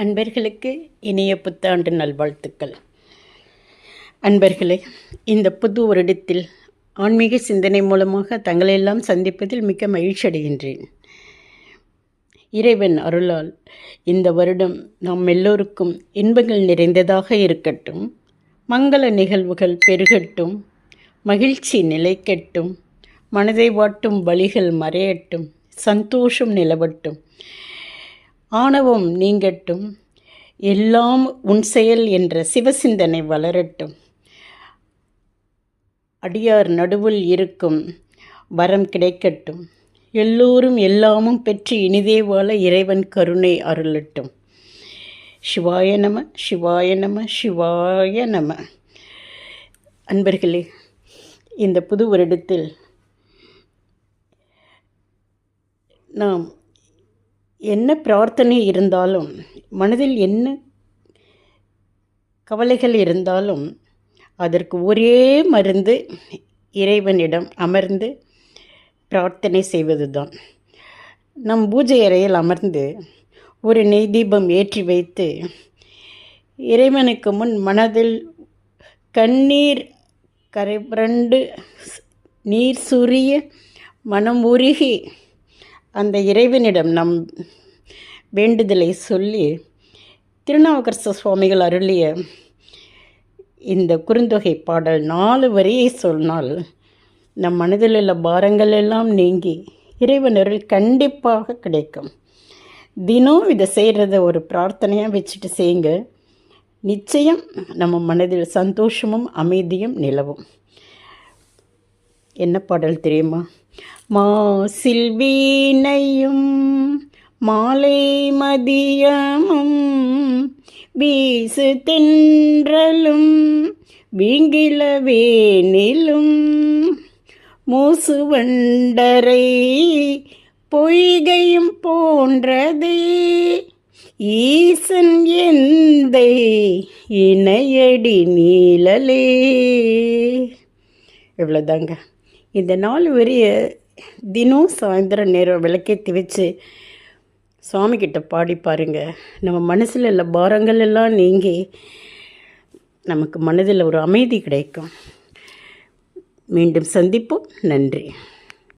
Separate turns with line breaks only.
அன்பர்களுக்கு இனிய புத்தாண்டு நல்வாழ்த்துக்கள். அன்பர்களே இந்த புது வருடத்தில் ஆன்மீக சிந்தனை மூலமாக தங்களையெல்லாம் சந்திப்பதில் மிக்க மகிழ்ச்சி அடைகின்றேன். இறைவன் அருளால் இந்த வருடம் நாம் எல்லோருக்கும் இன்பங்கள் நிறைந்ததாக இருக்கட்டும் மங்கள நிகழ்வுகள் பெருகட்டும் மகிழ்ச்சி நிலைக்கட்டும் மனதை வாட்டும் வழிகள் மறையட்டும் சந்தோஷம் நிலவட்டும். ஆணவம் நீங்கட்டும் எல்லாம் உன் செயல் என்ற சிவசிந்தனை வளரட்டும். அடியார் நடுவில் இருக்கும் வரம் கிடைக்கட்டும். எல்லோரும் எல்லாமும் பெற்று இனிதே வாழ இறைவன் கருணை அருளட்டும். சிவாய நம சிவாய நம சிவாய நம. அன்பர்களே இந்த புது வருடத்தில் நாம் என்ன பிரார்த்தனை இருந்தாலும் மனதில் என்ன கவலைகள் இருந்தாலும் அதற்கு ஒரே மருந்து இறைவனிடம் அமர்ந்து பிரார்த்தனை செய்வதுதான். நம் பூஜை அறையில் அமர்ந்து ஒரு நெய் தீபம் ஏற்றி வைத்து இறைவனுக்கு முன் மனதில் கண்ணீர் கரை புரண்டு நீர் சுரிய மனம் உருகி அந்த இறைவனிடம் நம் வேண்டுதலை சொல்லி திருநாவுக்கரச சுவாமிகள் அருளிய இந்த குறுந்தொகை பாடல் நாலு வரியை சொன்னால் நம் மனதில் உள்ள பாரங்கள் எல்லாம் நீங்கி இறைவனருள் கண்டிப்பாக கிடைக்கும். தினம் இதை செய்கிறத ஒரு பிரார்த்தனையாக வச்சுட்டு செய்யுங்க. நிச்சயம் நம்ம மனதில் சந்தோஷமும் அமைதியும் நிலவும். என்ன பாடல் தெரியுமா? மாசில் வீணையும் மாலை மதியமும் வீசு தென்றலும் வீங்கிலவேனிலும் மூசு வண்டரை பொய்கையும் போன்றதே ஈசன் எந்தை இணையடி நீழலே இவ்வளோதாங்க இந்த நாள் வரிய தினம் சாயந்தரம் நேரம் விளக்கேற்றி வச்சு சுவாமிக்கிட்ட பாடி பாருங்க. நம்ம மனசில் உள்ள பாரங்கள் எல்லாம் நீங்கி நமக்கு மனதில் ஒரு அமைதி கிடைக்கும். மீண்டும் சந்திப்போம். நன்றி.